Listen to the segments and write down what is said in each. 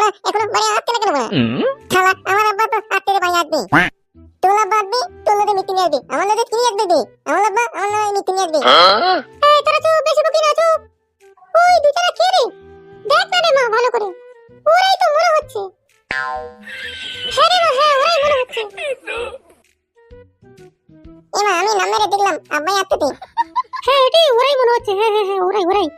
বড়া এখনও বাড়ি আসতে না কেন বড়া শালা আমার আব্বা তো আসতে বাড়ি আসবে। তোর আব্বা আসবে তোর লোকে মিটিং আসবে আমার লোকে কি আসবে দে আমার আব্বা আমার লোকে মিটিং আসবে। এই তোরা চুপ বেশি বকি না চুপ। ওই দুজনে কে রে দেখ না রে মা ভালো করে। ওরাই তো মনে হচ্ছে। হ্যাঁ রে মা হ্যাঁ ওরাই মনে হচ্ছে। এমা আমি নাম মেরে দেখলাম আব্বাই আসতে দে হ্যাঁ এটাই ওরাই মনে হচ্ছে। হ্যাঁ হ্যাঁ হ্যাঁ ওরাই ওরাই।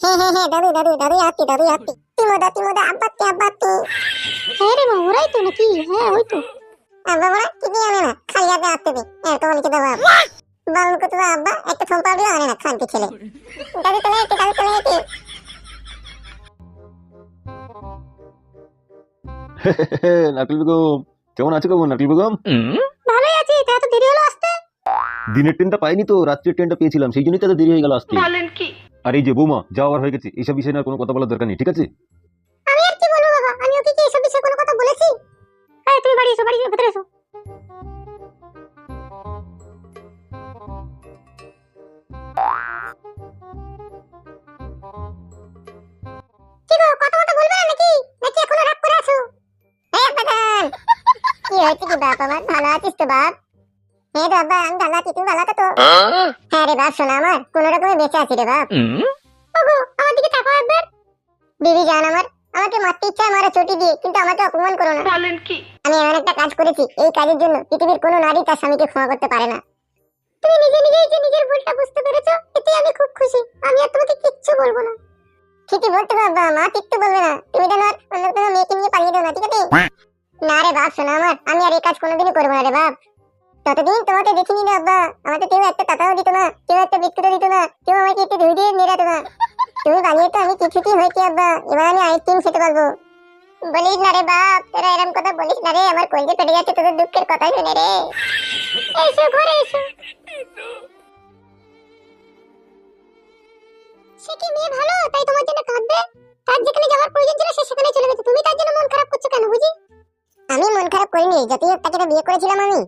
হ্যাঁ হ্যাঁ হ্যাঁ দাদু দাদু দাদু আসতে দাদু আসতে তিমোদা তিমোদা আব্বাতে আব্বাতে হ্যাঁ রে মা ওরাই তো নাকি? হ্যাঁ ওই তো। আব্বা বড়া কি দিয়ে আনে না খালি হাতে আসতে দে হ্যাঁ তোমার লিখে দেবো বাবু কত আব্বা একটা ফোন পাউডার আনে না খানকে ছেলে। দাদু চলে যেতে দাদু চলে যেতে নাটুল বেগম কেমন আছো কেমন নাটুল বেগম? ভালোই আছি তা তো দেরি হলো আসতে? দিনের ট্রেনটা পাইনি তো রাত্রের ট্রেনটা পেয়েছিলাম সেই জন্যই তো দেরি হয়ে গেল আসতে। বলেন আর এই যে বৌমা যাওয়ার হয়ে গেছে। এইসব বিষয়ে না কোনো কথা বলার দরকার নেই, ঠিক আছে? আমি আর কি বলব বাবা? আমি ওকে কি এসব বিষয়ে কোনো কথা বলেছি? এই, তুমি বাড়ি এসো, বাড়ি ভেতরে এসো। কি হয়েছে কি বাপ আমার? ভালো আছিস তো বাপ? হ্যাঁ রে বাবা আমি ভালো আছি তুমি ভালো আছো তো? হ্যাঁ রে বাপ শোনা আমার কোনো রকমে বেঁচে আছি রে বাপ। ওগো আমার দিকে তাকাও একবার। দিদি জান আমার আমাকে মারতে ইচ্ছা হয় মারা চটি দিয়ে কিন্তু আমাকে অপমান করো না। বলেন কি? আমি এমন একটা কাজ করেছি এই কাজের জন্য পৃথিবীর কোনো নারী তার স্বামীকে ক্ষমা করতে পারে না। তুমি নিজে নিজেই যে নিজের ভুলটা বুঝতে পেরেছ এতে আমি খুব খুশি। আমি আর তোমাকে কিচ্ছু বলব না। ঠিকই বলতে বাবা মা কিচ্ছু বলবে না। তুমি যেন আর অন্য কোনো মেয়েকে নিয়ে পালিয়ে দাও না ঠিক আছে? না রে বাপ শোনা আমার আমি আর এই কাজ কোনোদিনই করব না রে বাপ। ততদিন তোমাকে দেখিনি না, আব্বা। আমাকে কেউ একটা টাকাও দিত না, কেউ একটা বিস্কুটও দিত না, কেউ আমাকে একটু ধুই দিয়ে মেরাতো না। তুমি বানিয়ে তো আমি কিছুতেই হয়েছি, আব্বা? এবার আমি আইসক্রিম খেতে পারব। বলিস না রে বাপ, তোরা এরকম কথা বলিস না রে, আমার কলজে পেটে যাচ্ছে তোদের দুঃখের কথা শুনে রে। এসো ঘরে এসো। সে কি মেয়ে ভালো? তাই তোমার জন্য কাঁদবে? তার যেখানে যাওয়ার প্রয়োজন ছিল, সে সেখানে চলে গেছে। তুমি তার জন্য মন খারাপ করছ কেন, বুঝি? আমি মন খারাপ করিনি, যতই তাকে বিয়ে করেছিলাম আমি।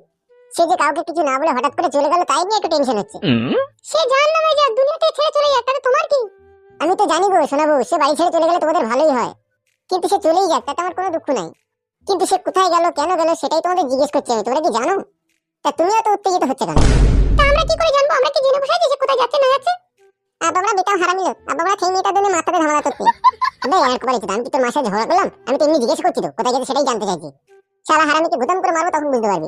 সে যে কাউকে কিছু না বলে হঠাৎ করে চলে গেল তাই নিয়ে একটু টেনশন হচ্ছে। সে জান নামে যা দুনিয়াতে ছেড়ে চলে যায় তাতে তোমার কি? আমি তো জানি গো শোনাবো সে বাড়ি ছেড়ে চলে গেলে তোমাদের ভালোই হয়। কিন্তু সে চলেই যাক তাতে আমার কোনো দুঃখ নাই। কিন্তু সে কোথায় গেল কেন গেল সেটাই তোমাদের জিজ্ঞেস করছি আমি তোমরা কি জানো? তা তুমিও তো উত্তেজিত হচ্ছে কেন? তা আমরা কি করে জানব? আমরা কি জেনে বসে আছি সে কোথায় যাচ্ছে না যাচ্ছে? আবাবরা বেটাও হারামিল আবাবরা সেই মেয়েটার জন্য মাথাতে ঝামেলা করছে। বে আর কবার আমি কি তোর মাসে ঝগড়া করলাম? আমি তো এমনি জিজ্ঞেস করছি তো কোথায় গেছে সেটাই জানতে চাইছি। সারা হারামিকে গুদাম করে মারবো তখন বুঝতে পারবি।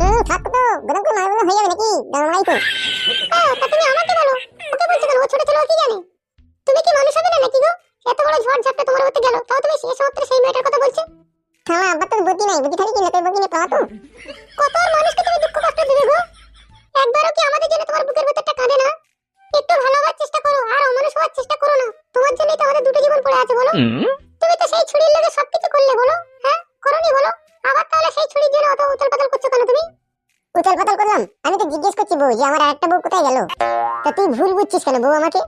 হুম থাক তো গুদাম করে মারবো হয়ে যাবে নাকি? দাঁড়াই তো। তা তুমি আমাকে বলো ওকে বলছো কেন? ও ছোট ছেলে কি জানে? তুমি কি মানুষ হবে না নাকি গো? এত বড় ঝড় ঝাপটা তোমার হতে গেল তাও তুমি শেষ মাত্র সেই মেয়েটার কথা বলছো? থামা আব্বা তোর বুদ্ধি নাই বুদ্ধি থাকি কি লোকের বুদ্ধি নিয়ে পাওয়া তো? কত আর মানুষকে তুমি দুঃখ কষ্ট দিবে গো? একবারও কি আমাদের জন্য তোমার বুকের ভেতরটা কাঁদে না? একটু ভালো হওয়ার চেষ্টা করো আর অমানুষ হওয়ার চেষ্টা করো না। তোমার জন্যই তো আমাদের দুটো জীবন পড়ে আছে বলো। যে আমার আরেকটা বউ কোথায় গেল? তা তুই ভুল বুঝছিস কেন বউ আমাকে?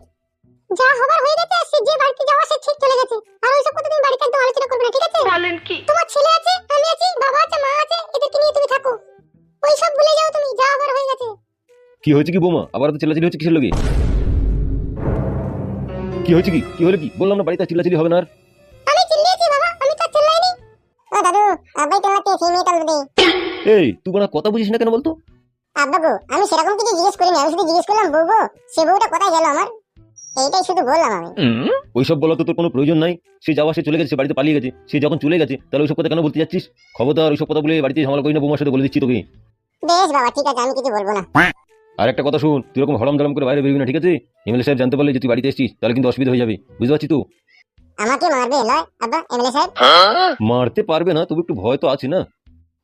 যা হবার হয়ে গেছে সে যে বাড়িতে যাওয়া সে ঠিক চলে গেছে। আর ওইসব কথা তুমি বাড়িতে একদম আলোচনা করবে না ঠিক আছে? বলেন কি? তোমার ছেলে আছে আমি আছি বাবা আছে মা আছে এদেরকে নিয়ে তুমি থাকো। ওইসব ভুলে যাও তুমি যা হবার হয়ে গেছে। কি হয়েছে কি বৌমা? আবার তো চিল্লাচিল্লি হচ্ছে কিসের লোকে কি হয়েছে কি? কি হলো কি? বললাম না বাড়িতে চিল্লাচিল্লি হবে না আর। আমি চিল্লিয়েছি বাবা আমি তো চিল্লাইনি। ও দাদু আব্বাই চিল্লাতে সেই মেয়ে টাল দে এই তুই কোনো কথা বুঝিস না কেন বলতো? আব্বা আমি সেরকম কিছু জিজ্ঞেস করিনি আমি শুধু জিজ্ঞেস করলাম বউ গো সে বউটা কোথায় গেল আমার? এইটাই শুধু বললাম আমি। ওইসব বলা তো তোর কোনো প্রয়োজন নাই। সে যাওয়া সে চলে গেছে সে বাড়িতে পালিয়ে গেছে সে যখন চলে গেছে তাহলে ওইসব কথা কেন বলতে যাচ্ছিস? খবরদার ওইসব কথা বলে বাড়িতে ঝামেলা করি না বৌমার সাথে বলে দিচ্ছি তোকে। বেশ বাবা ঠিক আছে আমি কিছু বলব না। আর একটা কথা শুন তুই এরকম হরম দরম করে বাইরে বেরবি না ঠিক আছে? এমএলএ সাহেব জানতে পারলে যে তুই বাড়িতে এসেছিস তাহলে কিন্তু অসুবিধা হয়ে যাবে বুঝতে পারছিস তো? আমাকে মারবে লয় আব্বা এমএলএ সাহেব। মারতে পারবে না তবু একটু ভয় তো আছে না?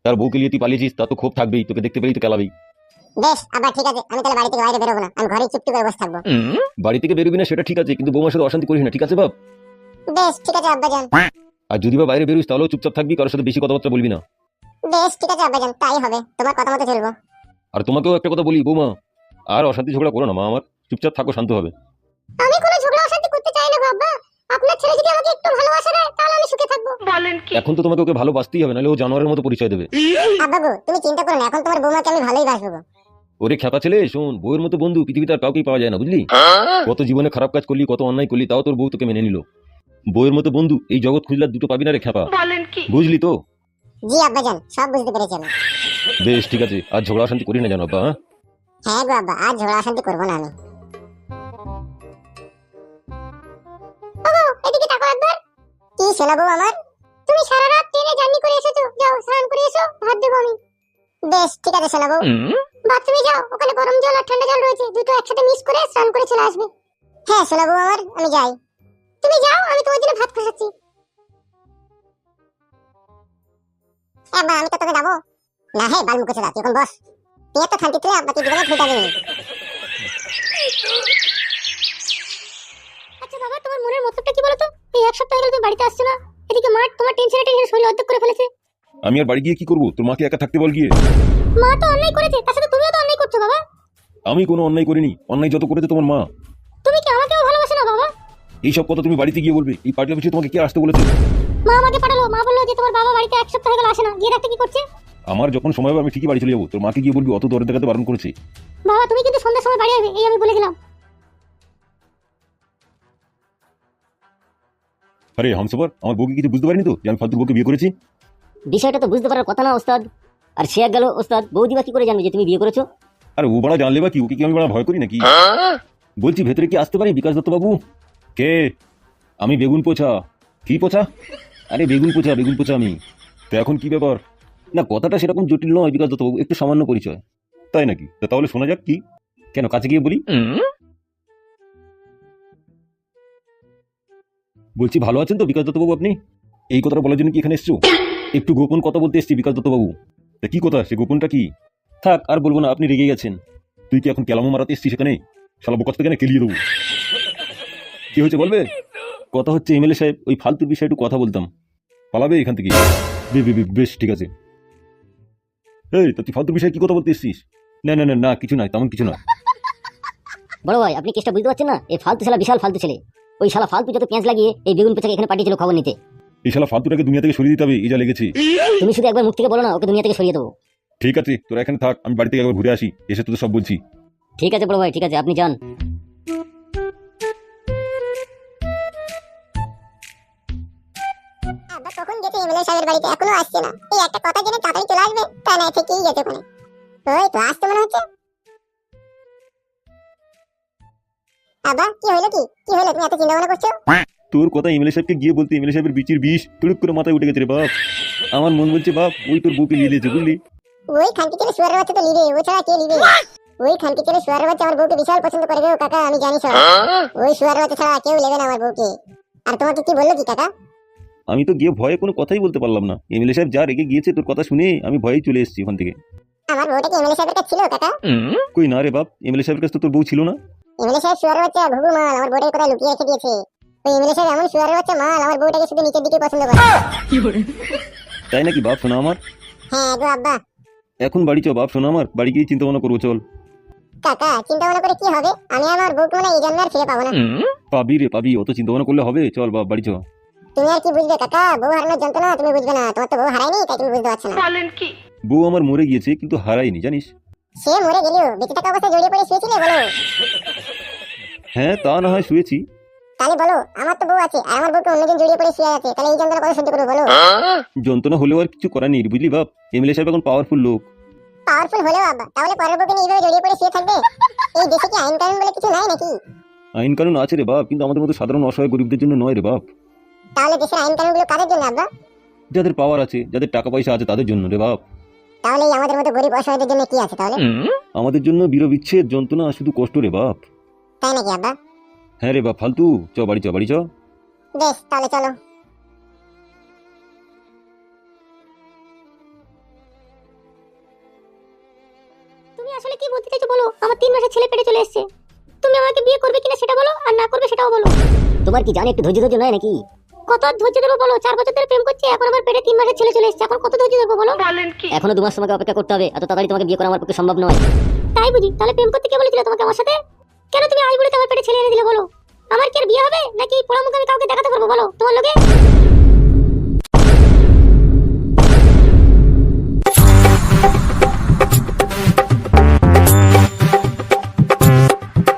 তার বউকে নিয়ে তুই পালিয়েছিস তা তো ক্ষোভ থাকবেই তোকে দেখতে পেলেই তো কেলাবেই। বেশ আব্বা ঠিক আছে আমি তাহলে বাড়ি থেকে বাইরে বেরোবো না আমি ঘরে চুপটি করে বসে থাকব। বাড়ি থেকে বেরোবি না সেটা ঠিক আছে কিন্তু বৌমার সাথে অশান্তি করিস না ঠিক আছে বাপ? বেশ ঠিক আছে আব্বা যান আর যদি বা বাইরে বেরোস তাহলেও চুপচাপ থাকবি কারোর সাথে বেশি কথাবার্তা বলবি না। বেশ ঠিক আছে আব্বা যান তাই হবে তোমার কথা মতো চলবো। আর তোমাকেও একটা কথা বলি বৌমা আর অশান্তি ঝগড়া করো না মা আমার চুপচাপ থাকো শান্ত হবে। আমি কোনো ঝগড়া অশান্তি করতে চাই না গো আব্বা। আপনার ছেলে যদি আমাকে একটু ভালোবাসা দেয় তাহলে আমি সুখে থাকব। বলেন কি? এখন তো তোমাকে ওকে ভালোবাসতেই হবে নাহলে ও জানোয়ারের মতো পরিচয় দেবে। তুমি চিন্তা করো না এখন তোমার বৌমাকে আমি ভালোই বাসবো। ওরে খেপা ছেলে শোন বউয়ের মতো বন্ধু পৃথিবীতে আর কাউকেই পাওয়া যায় না বুঝলি? কত জীবনে খারাপ কাজ করলি কত অন্যায় করলি তাও তোর বউ তোকে মেনে নিল। বইয়ের মতো বন্ধু এই জগৎ খুঁজলে দুটো পাবি না রে খ্যাপা। বুঝলি তো? জি আব্বাজান সব বুঝতে পেরেছি বেশ ঠিক আছে আর ঝগড়া শান্তি করি না জানো আব্বা হ্যাঁ? হ্যাঁ গো আব্বা আজ ঝগড়া শান্তি করব না আমি। এদিকে তাকো একবার। কি শোনাবো আমার? তুমি সারা রাত ট্রেনে জার্নি করে এসেছ যাও স্নান করে এসো ভাত দেবো আমি। বেশ ঠিক আছে শোনাবো বাথরুমে যাও ওখানে গরম জল আর ঠান্ডা জল রয়েছে দুটো একসাথে মিক্স করে স্নান করে চলে আসবে। হ্যাঁ শোনাবো আমার আমি যাই। তুমি যাও আমি তোমার জন্য ভাত কষাচ্ছি আব্বা আমি তো তোকে যাব। না হে বাল মুখে চলা তুই এখন বস। তুই এত খান্তি তুই আব্বাকে দিবে না ফুটা দিবি আচ্ছা বাবা তোমার মনের মতলবটা কি বলতো? এই এক সপ্তাহ গেলে তুমি বাড়িতে আসছো না। এদিকে মা তোমার টেনশনে টেনশনে শরীর অর্ধেক করে ফেলেছে। আমি আর বাড়ি গিয়ে কি করব? তোর মাকে একা থাকতে বল গিয়ে। মা তো অন্যায় করেছে তার সাথে তুমিও তো অন্যায় করছ বাবা। আমি কোনো অন্যায় করিনি। অন্যায় যত করেছে তোমার মা। তুমি কি আমাকেও ভালোবাসো না বাবা? এইসব কথা তুমি বাড়িতে গিয়ে বলবে। এই পার্টি অফিসে তোমাকে কে আসতে বলেছে? মা আমাকে পাঠালো। মা বলল যে তোমার বাবা বাড়িতে এক সপ্তাহ গেলে আসে না। গিয়ে রাখতে কি করছে? আমার যখন সময় হবে আমি ঠিকই বাড়ি চলে যাব। তোর মাকে গিয়ে বলবি অত দরে দেখাতে বারণ করেছে। বাবা তুমি কিন্তু সন্ধ্যার সময় বাড়ি আসবে এই আমি বলে গেলাম আরে হামসফার আমার বউকে কিছু বুঝতে পারিনি তো যে আমি ফালতু বউকে বিয়ে করেছি? বিষয়টা তো বুঝতে পারার কথা না ওস্তাদ। আর সে এক গেল ওস্তাদ বৌদিবা কি করে জানবে যে তুমি বিয়ে করেছ? আর ও বড়া জানলে বা কি ওকে কি আমি বড়া ভয় করি নাকি? বলছি ভেতরে কি আসতে পারি বিকাশ দত্ত বাবু কে? আমি বেগুন পোছা। কি পোছা? আরে বেগুন পোছা বেগুন পোছা আমি। তো এখন কি ব্যাপার? না কথাটা সেরকম জটিল নয় বিকাশ দত্ত বাবু একটু সামান্য পরিচয়। তাই নাকি? তা তাহলে শোনা যাক কি। কেন কাছে গিয়ে বলি? বলছি ভালো আছেন তো বিকাশ দত্তবাবু আপনি? এই কথাটা বলার জন্য কি এখানে এসছো? একটু গোপন কথা বলতে এসছি বিকাশ দত্তবাবু। তা কি কথা? সে গোপনটা কি? থাক, আর বলব না, আপনি রেগে গেছেন। তুই কি এখন কেলামো মারাতে এসছিস সেখানে শালা বোকাস থেকে কেলিয়ে দেবো। কি হয়েছে বলবে? কথা হচ্ছে, এমএলএ সাহেব, ওই ফালতুর বিষয়ে একটু কথা বলতাম। পালাবে এখান থেকে। বেশ, ঠিক আছে। এই, তো তুই ফালতুর বিষয়ে কি কথা বলতে এসছিস? না না না না, কিছু নয়, তেমন কিছু নয়। বড় ভাই, আপনি কেসটা বুঝতে পারছেন না? এই ফালতু ছেলে বিশাল ফালতু ছেলে। ওই শালা ফালতু যত পেঁচ লাগিয়ে এই বেগুন পেঁচাকে এখানে পাঠিয়েছিল খবর নিতে। এই শালা ফালতুটাকে দুনিয়া থেকে সরিয়ে দিতে হবে এই যা লেগেছে। তুমি শুধু একবার মুখ থেকে বলো না ওকে দুনিয়া থেকে সরিয়ে দেবো। ঠিক আছে তোরা এখানে থাক আমি বাড়ি থেকে একবার ঘুরে আসি এসে তোদের সব বলছি। ঠিক আছে বড় ভাই ঠিক আছে আপনি যান। আব্বা কখন গেছে এমএলএ সাহেবের বাড়িতে? এখনও আসছে না। এই একটা কথা জেনে তাড়াতাড়ি চলে আসবে তা না থেকেই গেছে ওখানে ওই তো আসতে মনে হচ্ছে। আব্বা কি হলো কি? কি হলো তুমি এত চিন্তা ভাবনা করছ? তোর কথা এমএলএ সাহেবকে গিয়ে বলতে এমএলএ সাহেবের বিচির বিষ তুড়ুক করে মাথায় উঠে গেছে রে বাপ। আমার মন বলছে বাপ ওই তোর বউকে নিয়ে দিয়েছে বুঝলি? ওই খানকি ছেলে শুয়ারের বাচ্চা তো লিবে ও ছাড়া কে লিবে ওই খানকি ছেলে শুয়ারের বাচ্চা আমার বউকে বিশাল পছন্দ করে গো কাকা আমি জানি সব ওই শুয়ারের বাচ্চা ছাড়া কেউ নেবে না আমার বউকে। আর তোমাকে কি বলল কি কাকা? আমি তো গিয়ে ভয়ে কোনো কথাই বলতে পারলাম না। এমএলএ সাহেব যা রেগে গিয়েছে তোর কথা শুনে আমি ভয়েই চলে এসেছি ওখান থেকে। আমার বউটা কি এমএলএ সাহেবের কাছে ছিল কাকা? কই না রে বাপ এমএলএ সাহেবের কাছে তো তোর বউ ছিল না। এমএলএ সাহেব শুয়ারের বাচ্চা ঘুঘু মাল আমার বউটাকে কোথায় লুকিয়ে রেখে দিয়েছে? ওই এমন শুয়ারের বাচ্চা মাল আমার বউটাকে শুধু নিচের দিকে পছন্দ করে। তাই নাকি বাপ শোনা আমার? হ্যাঁ গো আব্বা। এখন বাড়ি চ বাপ শোনা আমার। বাড়ি গিয়ে চিন্তা ভাবনা করব চল। কাকা চিন্তা ভাবনা করে কি হবে? আমি আমার বউকে মনে এই ফিরে পাবো না। পাবি রে পাবি অত চিন্তা ভাবনা করলে হবে। চল বাপ বাড়ি চ তুমি আর কি বুঝবে কাকা? বউ হারানোর যন্ত্রণা তুমি বুঝবে না। তোমার তো বউ হারায়নি তাই তুমি বুঝতে পারছ না। বলেন কি? বউ আমার মরে গিয়েছে কিন্তু হারাইনি জানিস? সে মরে গেলেও বেঁচে থাকা অবস্থায় জড়িয়ে পড়ে শুয়েছিলে বলো। হ্যাঁ তা না হয় শুয়েছি। তাহলে বলো আমার তো বউ আছে আর আমার বউকে অন্যজন জড়িয়ে পড়ে শুয়ে আছে তাহলে এই যন্ত্রণা সহ্য করব বলো? যন্ত্রণা হলেও আর কিছু করার নেই বুঝলি বাপ? এমএলএ সাহেব এখন পাওয়ারফুল লোক। পাওয়ারফুল হলেও আব্বা তাহলে পরের বউকে নিয়ে এইভাবে জড়িয়ে পড়ে শুয়ে থাকবে? এই দেশে কি আইন কানুন বলে কিছু নাই নাকি? আইন কানুন আছে রে বাপ কিন্তু আমাদের মতো সাধারণ অসহায় গরিবদের জন্য নয় রে বাপ। তাহলে দেশের আইন কানুনগুলো কাদের জন্য আব্বা? যাদের পাওয়ার আছে যাদের টাকা পয়সা আছে তাদের জন্য রে বাপ। তাহলে আমাদের মতো গরিব অসহায়দের জন্য কি আছে তাহলে? আমাদের জন্য বিরবিচ্ছেদ যন্ত্রণা শুধু কষ্ট রে বাপ। তাই নাকি আব্বা? হ্যাঁ রে বাপ ফালতু। চ বাড়ি চ বাড়ি চ। বেশ তাহলে চলো। তুমি আসলে কি বলতে চাইছো বলো? আমার তিন মাসের ছেলে পেটে চলে এসেছে। তুমি আমাকে বিয়ে করবে কিনা সেটা বলো আর না করবে সেটাও বলো। তোমার কি জানি একটু ধৈর্য ধৈর্য নয় নাকি? কত ধৈর্য দেবো বলো? চার বছর ধরে প্রেম করছি এখন আমার পেটে তিন মাসের ছেলে চলে এসেছে। এখন কত ধৈর্য দেবো বলো? এখনও দু মাস তোমাকে অপেক্ষা করতে হবে এত তাড়াতাড়ি তোমাকে বিয়ে করা আমার পক্ষে সম্ভব নয়। তাই বুঝি। তাহলে প্রেম করতে কে বলেছিল তোমাকে আমার সাথে? কেন তুমি আই বলে আমার পেটে ছেলে এনে দিলে বলো? আমার কি আর বিয়ে হবে? নাকি পোড়ামুখ আমি কাউকে দেখাতে পারব বলো? তোমার লোকে?